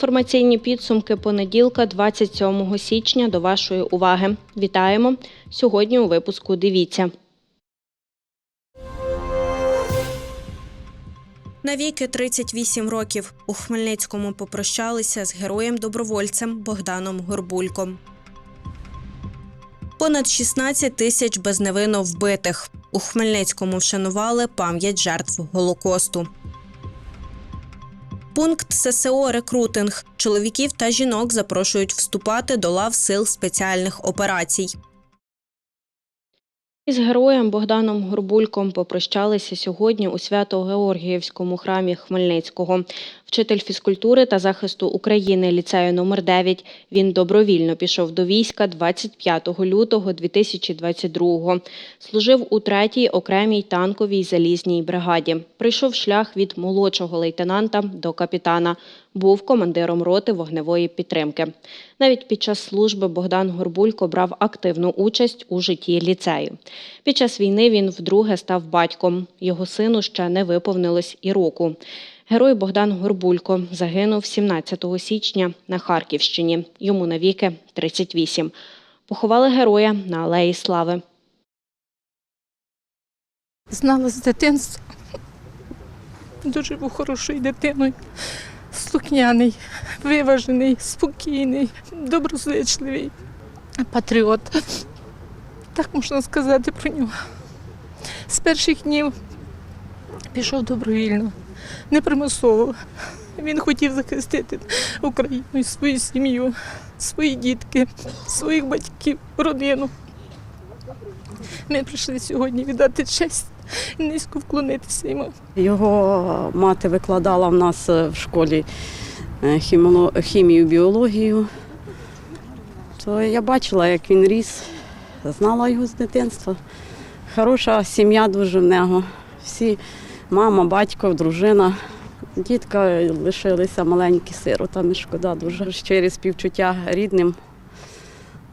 Інформаційні підсумки понеділка, 27 січня. До вашої уваги. Вітаємо! Сьогодні у випуску дивіться. Навіки 38 років у Хмельницькому попрощалися з героєм-добровольцем Богданом Горбульком. Понад 16 тисяч безневинно вбитих. У Хмельницькому вшанували пам'ять жертв Голокосту. Пункт ССО Рекрутинг. Чоловіків та жінок запрошують вступати до лав сил спеціальних операцій. Із героєм Богданом Горбульком попрощалися сьогодні у Свято-Георгіївському храмі Хмельницького. Вчитель фізкультури та захисту України ліцею номер 9 Він добровільно пішов до війська 25 лютого 2022-го. Служив у 3-й окремій танковій залізній бригаді. Прийшов шлях від молодшого лейтенанта до капітана. Був командиром роти вогневої підтримки. Навіть під час служби Богдан Горбулько брав активну участь у житті ліцею. Під час війни він вдруге став батьком. Його сину ще не виповнилось і року. Герой Богдан Горбулько загинув 17 січня на Харківщині. Йому навіки 38. Поховали героя на Алеї Слави. Знала з дитинства. Дуже був хорошою дитиною. Слухняний, виважений, спокійний, доброзичливий, патріот. Так можна сказати про нього. З перших днів пішов добровільно, непримусово. Він хотів захистити Україну і свою сім'ю, свої дітки, своїх батьків, родину. Ми прийшли сьогодні віддати честь низько вклонитися йому. Його мати викладала в нас е, в школі е, хімію, біологію. То я бачила, як він ріс, знала його з дитинства. Хороша сім'я дуже в нього. Всі мама, батько, дружина. Дітка лишилися маленькі сиротами, шкода дуже. Щирі співчуття рідним.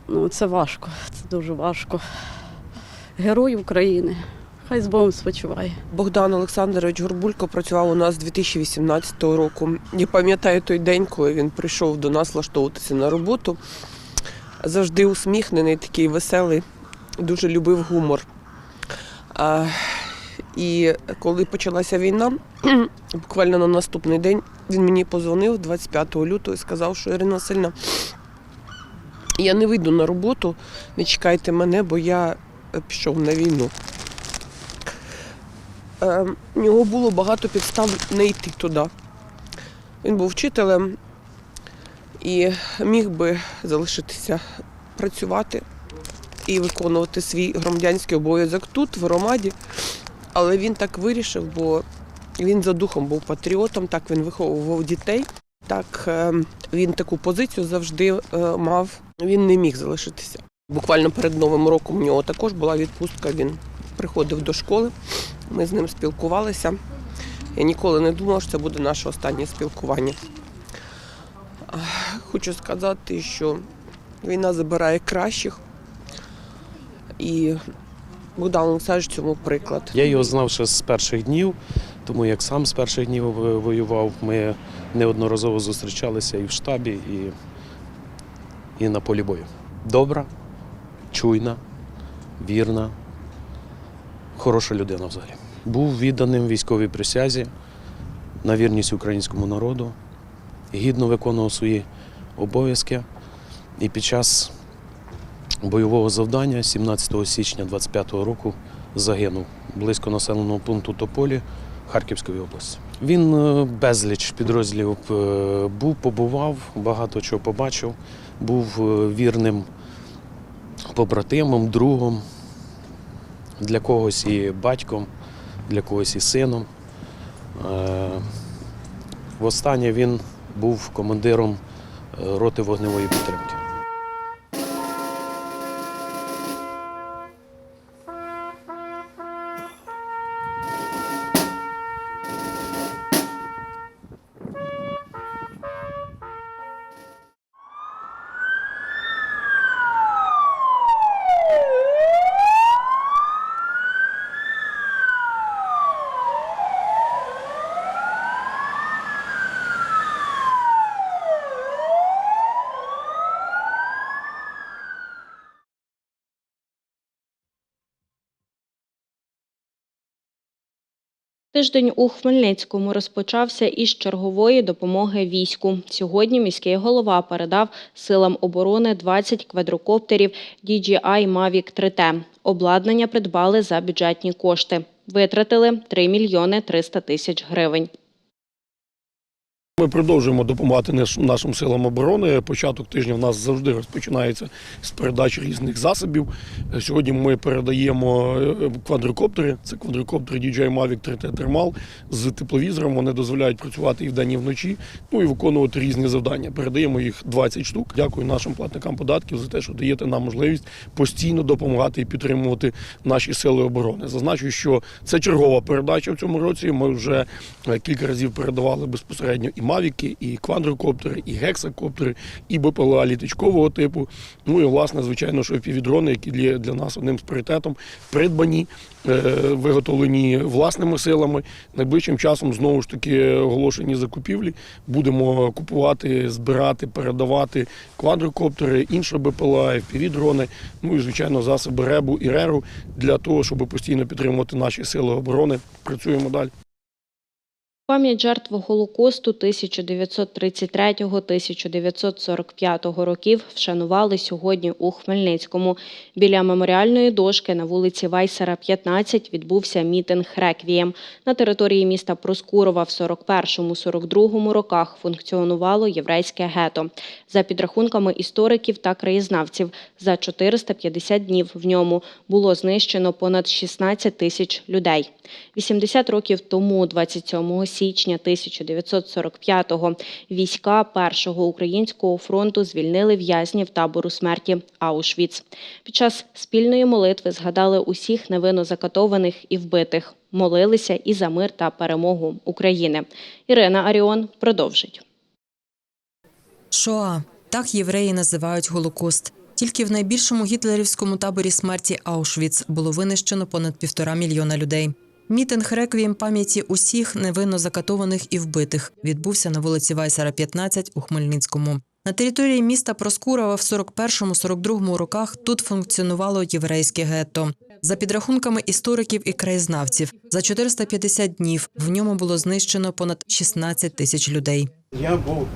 Ну, це важко, це дуже важко. Герой України. Хай з Богом спочиває. Богдан Олександрович Горбулько працював у нас з 2018 року. Я пам'ятаю той день, коли він прийшов до нас влаштовуватися на роботу. Завжди усміхнений, такий веселий, дуже любив гумор. І коли почалася війна, буквально на наступний день він мені позвонив 25 лютого і сказав, що Ірина Васильівна, я не вийду на роботу, не чекайте мене, бо я е, пішов на війну. Е, У нього було багато підстав не йти туди. Він був вчителем і міг би залишитися працювати і виконувати свій громадянський обов'язок тут, в громаді. Але він так вирішив, бо він за духом був патріотом, так він виховував дітей. Так е, він таку позицію завжди е, мав. Він не міг залишитися. Буквально перед Новим роком у нього також була відпустка. Він приходив до школи. Ми з ним спілкувалися. Я ніколи не думала, що це буде наше останнє спілкування. Хочу сказати, що війна забирає кращих. І Богдан Олександрович цьому приклад. Я його знав ще з перших днів, тому як сам з перших днів воював, ми неодноразово зустрічалися і в штабі, і, і на полі бою. Добра, чуйна, вірна, хороша людина взагалі. Був відданим військовій присязі на вірність українському народу, гідно виконував свої обов'язки і під час бойового завдання 17 січня 25-го року загинув близько населеного пункту Тополі Харківської області. Він е, безліч підрозділів е, був, побував, багато чого побачив, був е, вірним побратимом, другом, для когось і батьком, для когось і сином. Востаннє він був командиром роти вогневої підтримки. Тиждень у Хмельницькому розпочався із чергової допомоги війську. Сьогодні міський голова передав силам оборони 20 квадрокоптерів DJI Mavic 3T. Обладнання придбали за бюджетні кошти. Витратили 3 мільйони 300 тисяч гривень. Ми продовжуємо допомагати нашим силам оборони. Початок тижня в нас завжди розпочинається з передачі різних засобів. Е, Сьогодні ми передаємо е, квадрокоптери. Це квадрокоптери DJI Mavic 3T Thermal з тепловізором. Вони дозволяють працювати і вдень, і вночі, ну і виконувати різні завдання. Передаємо їх 20 штук. Дякую нашим платникам податків за те, що даєте нам можливість постійно допомагати і підтримувати наші сили оборони. Зазначу, що це чергова передача в цьому році. Ми вже е, кілька разів передавали безпосередньо і мавіки, і квадрокоптери, і гексакоптери, і БПЛА літачкового типу. Ну і власне, звичайно, що півдрони, які для, для нас одним з пріоритетом, придбані, е, виготовлені власними силами. Найближчим часом знову ж таки оголошені закупівлі. Будемо купувати, збирати, передавати квадрокоптери, інші БПЛА, півдрони, ну і звичайно засоби РЕБу і РЕРу для того, щоб постійно підтримувати наші сили оборони. Працюємо далі. Пам'ять жертв Голокосту 1933-1945 років вшанували сьогодні у Хмельницькому. Біля меморіальної дошки на вулиці Вайсера, 15 відбувся мітинг «Реквієм». На території міста Проскурова в 41-42 роках функціонувало єврейське гето. За підрахунками істориків та краєзнавців, за 450 днів в ньому було знищено понад 16 тисяч людей. 80 років тому, 27 січня 1945-го, війська Першого українського фронту звільнили в'язнів табору смерті Аушвіц. Під час спільної молитви згадали усіх невинно закатованих і вбитих, молилися і за мир та перемогу України. Ірина Аріон продовжить. Шоа так євреї називають Голокост. Тільки в найбільшому гітлерівському таборі смерті Аушвіц було винищено понад півтора мільйона людей. Мітинг реквієм пам'яті усіх невинно закатованих і вбитих відбувся на вулиці Вайсера, 15 у Хмельницькому. На території міста Проскурова в 41-42 роках тут функціонувало єврейське гетто. За підрахунками істориків і краєзнавців, за 450 днів в ньому було знищено понад 16 тисяч людей. Я був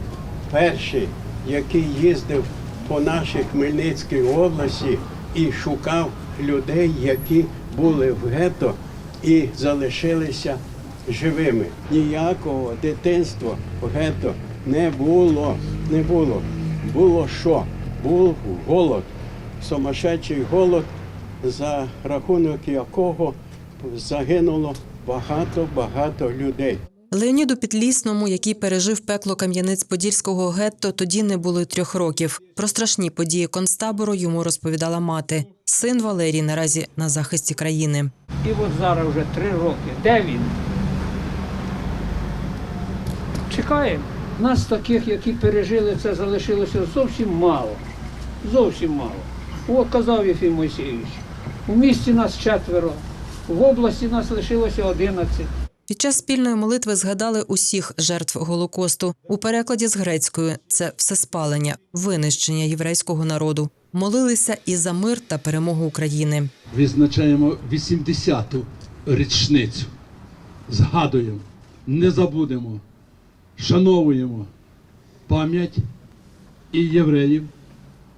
перший, який їздив по нашій Хмельницькій області і шукав людей, які були в гетто і залишилися живими. Ніякого дитинства в гетто не було. Не було. Було що? Був голод, сумасшедший голод, за рахунок якого загинуло багато-багато людей. Леоніду Підлісному, який пережив пекло Кам'янець-Подільського гетто, тоді не було трьох років. Про страшні події концтабору йому розповідала мати. Син Валерій наразі на захисті країни. І от зараз вже три роки. Де він? Чекаємо. Нас таких, які пережили це, залишилося зовсім мало. Зовсім мало. О, казав Єфім Мойсійович. У місті нас четверо, в області нас лишилося одинадцять. Під час спільної молитви згадали усіх жертв Голокосту. У перекладі з грецькою це всеспалення, винищення єврейського народу. Молилися і за мир та перемогу України. відзначаємо 80-ту річницю. Згадуємо, не забудемо, шановуємо пам'ять і євреїв,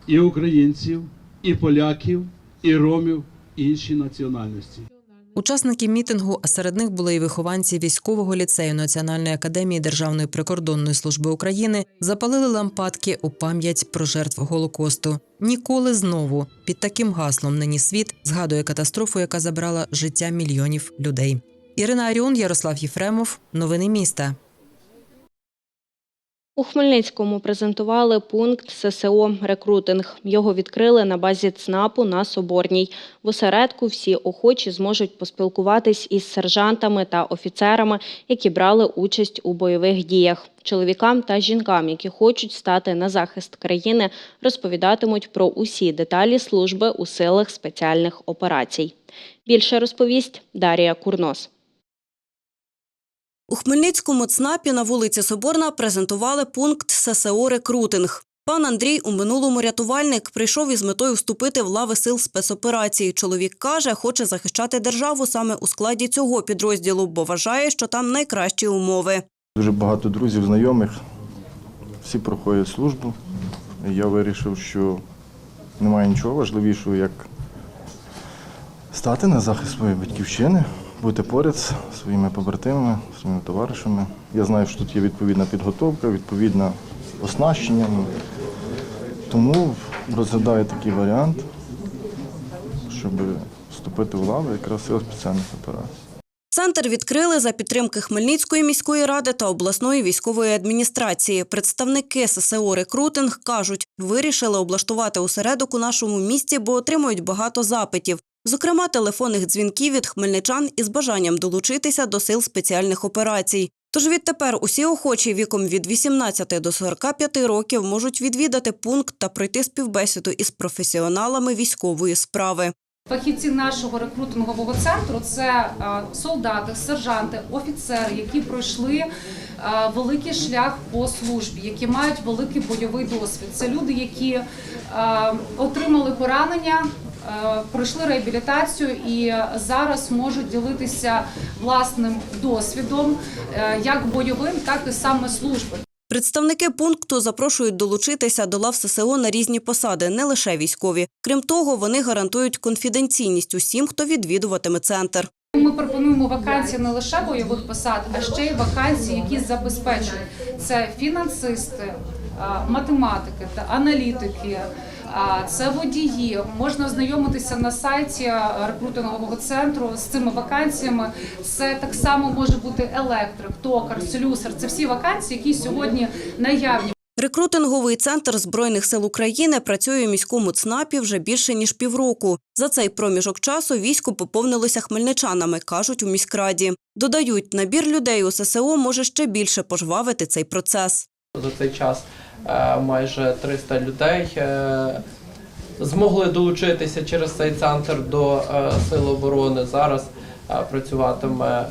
і українців, і поляків, і ромів, і інші національності. Учасники мітингу, а серед них були і вихованці військового ліцею Національної академії Державної прикордонної служби України, запалили лампадки у пам'ять про жертв Голокосту. Ніколи знову під таким гаслом нині світ згадує катастрофу, яка забрала життя мільйонів людей. Ірина Аріон, Ярослав Єфремов. Новини міста. У Хмельницькому презентували пункт ССО «Рекрутинг». Його відкрили на базі ЦНАПу на Соборній. В осередку всі охочі зможуть поспілкуватись із сержантами та офіцерами, які брали участь у бойових діях. Чоловікам та жінкам, які хочуть стати на захист країни, розповідатимуть про усі деталі служби у силах спеціальних операцій. Більше розповість Дарія Курнос. У Хмельницькому ЦНАПі на вулиці Соборна презентували пункт ССО «Рекрутинг». Пан Андрій у минулому рятувальник прийшов із метою вступити в лави сил спецоперації. Чоловік каже, хоче захищати державу саме у складі цього підрозділу, бо вважає, що там найкращі умови. Дуже багато друзів, знайомих, всі проходять службу. Я вирішив, що немає нічого важливішого, як стати на захист своєї батьківщини, бути поряд з своїми побратимами, своїми товаришами. Я знаю, що тут є відповідна підготовка, відповідне оснащення. Тому розглядаю такий варіант, щоб вступити в лави якраз сил спеціальних операцій. Центр відкрили за підтримки Хмельницької міської ради та обласної військової адміністрації. Представники ССО «Рекрутинг» кажуть, вирішили облаштувати осередок у нашому місті, бо отримують багато запитів. Зокрема, телефонних дзвінків від хмельничан із бажанням долучитися до сил спеціальних операцій. Тож відтепер усі охочі віком від 18 до 45 років можуть відвідати пункт та пройти співбесіду із професіоналами військової справи. Фахівці нашого рекрутингового центру це е, солдати, сержанти, офіцери, які пройшли великий шлях по службі, які мають великий бойовий досвід. Це люди, які е, отримали поранення. е, Пройшли реабілітацію і зараз можуть ділитися власним досвідом, е, як бойовим, так і саме служби. Представники пункту запрошують долучитися до лав ССО на різні посади, не лише військові. Крім того, вони гарантують конфіденційність усім, хто відвідуватиме центр. Пропонуємо вакансії не лише бойових посад, а ще й вакансії, які забезпечують це фінансисти, математики та аналітики. Це водії. Можна ознайомитися на сайті рекрутингового центру з цими вакансіями. Це так само може бути електрик, токар, слюсар. Це всі вакансії, які сьогодні наявні. Рекрутинговий центр Збройних сил України працює у міському ЦНАПі вже більше ніж півроку. За цей проміжок часу військо поповнилося хмельничанами, кажуть у міськраді. Додають, набір людей у ССО може ще більше пожвавити цей процес. За цей час е, майже 300 людей е, змогли долучитися через цей центр до е, Сил оборони. Зараз працюватиме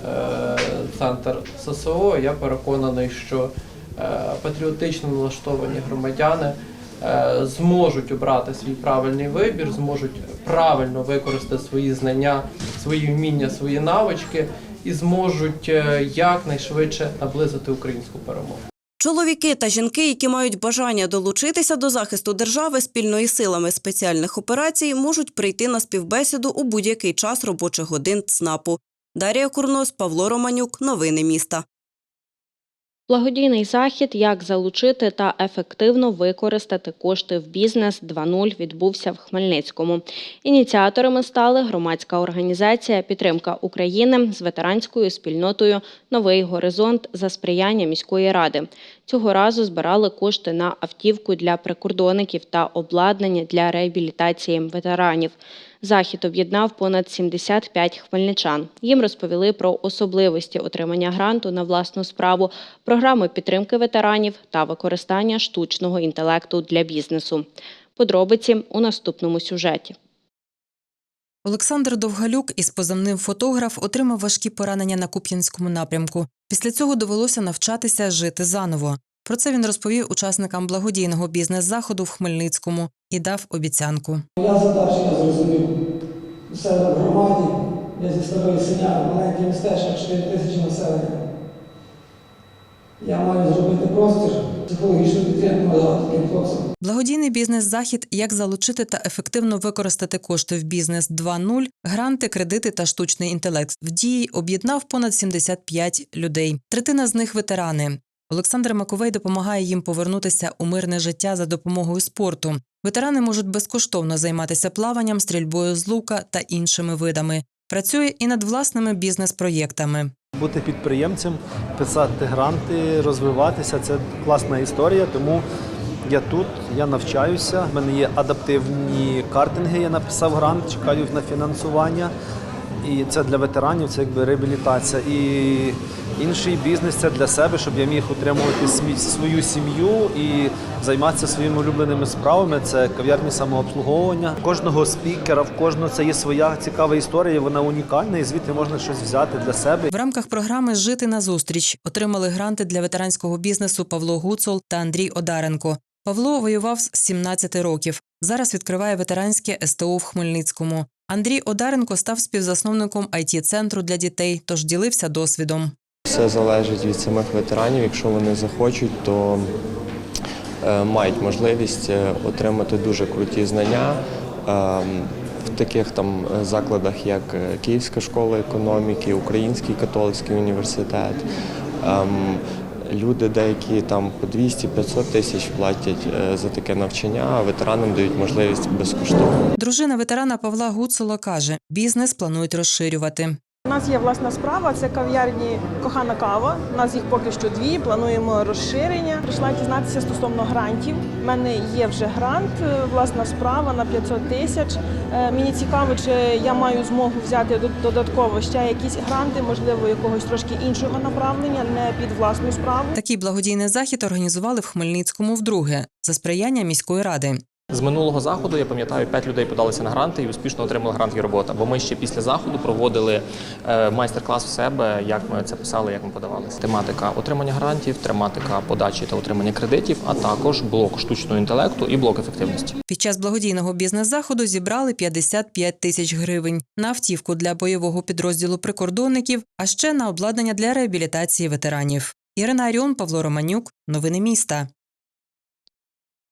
центр ССО. Я переконаний, що патріотично налаштовані громадяни е, зможуть обрати свій правильний вибір, зможуть правильно використати свої знання, свої вміння, свої навички і зможуть е, якнайшвидше наблизити українську перемогу. Чоловіки та жінки, які мають бажання долучитися до захисту держави спільно із силами спеціальних операцій, можуть прийти на співбесіду у будь-який час робочих годин ЦНАПу. Дар'я Курнос, Павло Романюк. Новини міста. Благодійний захід Як залучити та ефективно використати кошти в бізнес 2.0 відбувся в Хмельницькому. Ініціаторами стали громадська організація Підтримка України з ветеранською спільнотою Новий горизонт за сприяння міської ради. Цього разу збирали кошти на автівку для прикордонників та обладнання для реабілітації ветеранів. Захід об'єднав понад 75 хмельничан. Їм розповіли про особливості отримання гранту на власну справу, програми підтримки ветеранів та використання штучного інтелекту для бізнесу. Подробиці у наступному сюжеті. Олександр Довгалюк із позивним фотограф отримав важкі поранення на Куп'янському напрямку. Після цього довелося навчатися жити заново. Про це він розповів учасникам благодійного бізнес-заходу в Хмельницькому і дав обіцянку. Я задачу я зрозумів. У себе в громаді, я зі старої синяри, маленьке містечко, 4 тисячі населення. Я маю зробити простір, психологічну підтримку таким хлопцям. Благодійний бізнес-захід Як залучити та ефективно використати кошти в бізнес 2.0, гранти, кредити та штучний інтелект в дії об'єднав понад 75 людей. Третина з них ветерани. Олександр Маковей допомагає їм повернутися у мирне життя за допомогою спорту. Ветерани можуть безкоштовно займатися плаванням, стрільбою з лука та іншими видами. Працює і над власними бізнес-проєктами. Бути підприємцем, писати гранти, розвиватися це класна історія. Тому я тут, я навчаюся. В мене є адаптивні картинги. Я написав грант, чекаю на фінансування. І це для ветеранів, це якби реабілітація. І інший бізнес це для себе, щоб я міг утримувати свою сім'ю і займатися своїми улюбленими справами. Це кав'ярні самообслуговування. Кожного спікера, в кожного це є своя цікава історія. Вона унікальна, і звідти можна щось взяти для себе. В рамках програми Жити назустріч отримали гранти для ветеранського бізнесу Павло Гуцул та Андрій Одаренко. Павло воював з 17 років. Зараз відкриває ветеранське СТО в Хмельницькому. Андрій Одаренко став співзасновником it центру для дітей, тож ділився досвідом. Все залежить від самих ветеранів. Якщо вони захочуть, то е, мають можливість е, отримати дуже круті знання е, в таких там закладах, як Київська школа економіки, Український католицький університет. Люди деякі там по 200-500 тисяч платять е, за таке навчання, а ветеранам дають можливість безкоштовно. Дружина ветерана Павла Гуцула каже, бізнес планують розширювати. У нас є власна справа, це кав'ярні Кохана кава. У нас їх поки що дві. Плануємо розширення. Прийшла дізнатися стосовно грантів. У мене є вже грант, е, власна справа на 500 тисяч. Е, Мені цікаво, чи я маю змогу взяти дод- додатково ще якісь гранти, можливо, якогось трошки іншого направлення, не під власну справу. Такий благодійний захід організували в Хмельницькому вдруге за сприяння міської ради. З минулого заходу я пам'ятаю, п'ять людей подалися на гранти і успішно отримали грант і робота. Бо ми ще після заходу проводили е, майстер-клас у себе, як ми це писали, як ми подавалися. Тематика отримання грантів, тематика подачі та отримання кредитів, а також блок штучного інтелекту і блок ефективності. Під час благодійного бізнес-заходу зібрали 55 тисяч гривень на автівку для бойового підрозділу прикордонників, а ще на обладнання для реабілітації ветеранів. Ірина Аріон, Павло Романюк. Новини міста.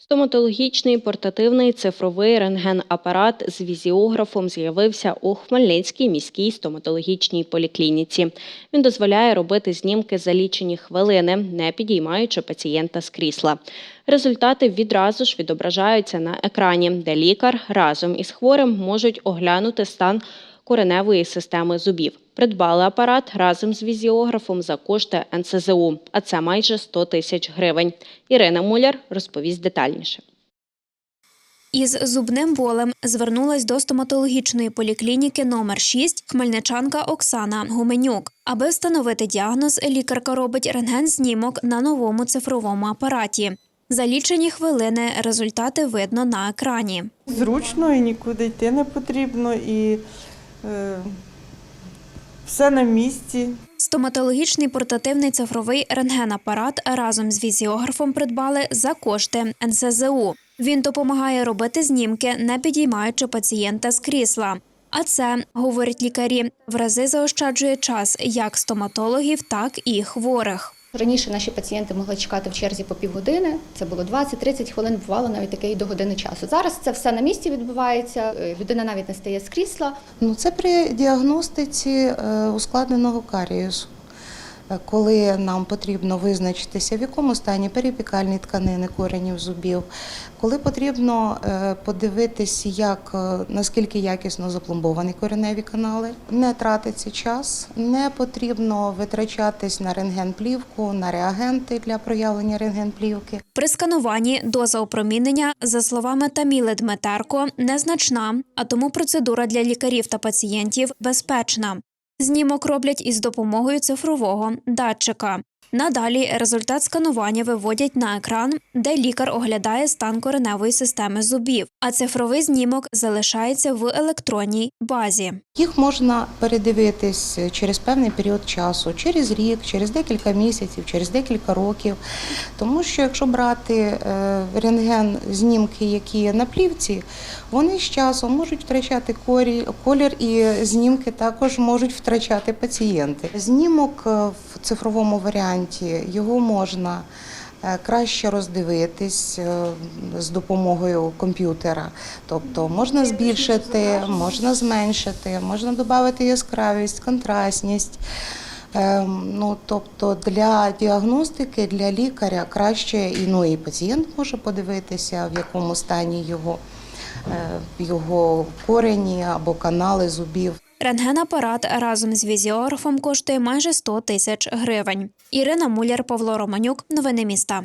Стоматологічний портативний цифровий рентген-апарат з візіографом з'явився у Хмельницькій міській стоматологічній поліклініці. Він дозволяє робити знімки за лічені хвилини, не підіймаючи пацієнта з крісла. Результати відразу ж відображаються на екрані, де лікар разом із хворим можуть оглянути стан кореневої системи зубів. Придбали апарат разом з візіографом за кошти НСЗУ, а це майже 100 тисяч гривень. Ірина Муляр розповість детальніше. Із зубним болем звернулась до стоматологічної поліклініки номер 6 хмельничанка Оксана Гуменюк. Аби встановити діагноз, лікарка робить рентген-знімок на новому цифровому апараті. За лічені хвилини результати видно на екрані. Зручно і нікуди йти не потрібно, і е, все на місці. Стоматологічний портативний цифровий рентген-апарат разом з візіографом придбали за кошти НСЗУ. Він допомагає робити знімки, не підіймаючи пацієнта з крісла. А це, говорять лікарі, в рази заощаджує час як стоматологів, так і хворих. Раніше наші пацієнти могли чекати в черзі по півгодини. Це було 20-30 хвилин, бувало навіть таке і до години часу. Зараз це все на місці відбувається. е, Людина навіть не стає з крісла. Ну, це при діагностиці е, ускладненого карієсу. Е, Коли нам потрібно визначитися, в якому стані періпікальні тканини коренів зубів, коли потрібно е, подивитись, як е, наскільки якісно запломбовані кореневі канали, не тратиться час, не потрібно витрачатись на рентгенплівку, на реагенти для проявлення рентгенплівки. При скануванні доза опромінення, за словами Таміли Дмитерко, незначна, а тому процедура для лікарів та пацієнтів безпечна. Знімок роблять із допомогою цифрового датчика. Надалі результат сканування виводять на екран, де лікар оглядає стан кореневої системи зубів, а цифровий знімок залишається в електронній базі. Їх можна передивитись через певний період часу, через рік, через декілька місяців, через декілька років. Тому що якщо брати е, рентген знімки, які є на плівці, вони з часом можуть втрачати колір і знімки також можуть втрачати пацієнти. Знімок е, в цифровому варіанті його можна е, краще роздивитись е, з допомогою комп'ютера. Тобто можна збільшити, можна зменшити, можна додати яскравість, контрастність. Ем, Ну, тобто для діагностики, для лікаря краще і, ну, і пацієнт може подивитися, в якому стані його, е, його корені або канали зубів. Рентгенапарат разом з візіографом коштує майже 100 тисяч гривень. Ірина Муляр, Павло Романюк. Новини міста.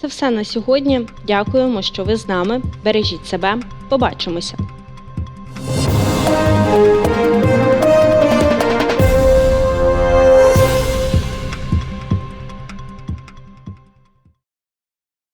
Це все на сьогодні. Дякуємо, що ви з нами. Бережіть себе. Побачимося.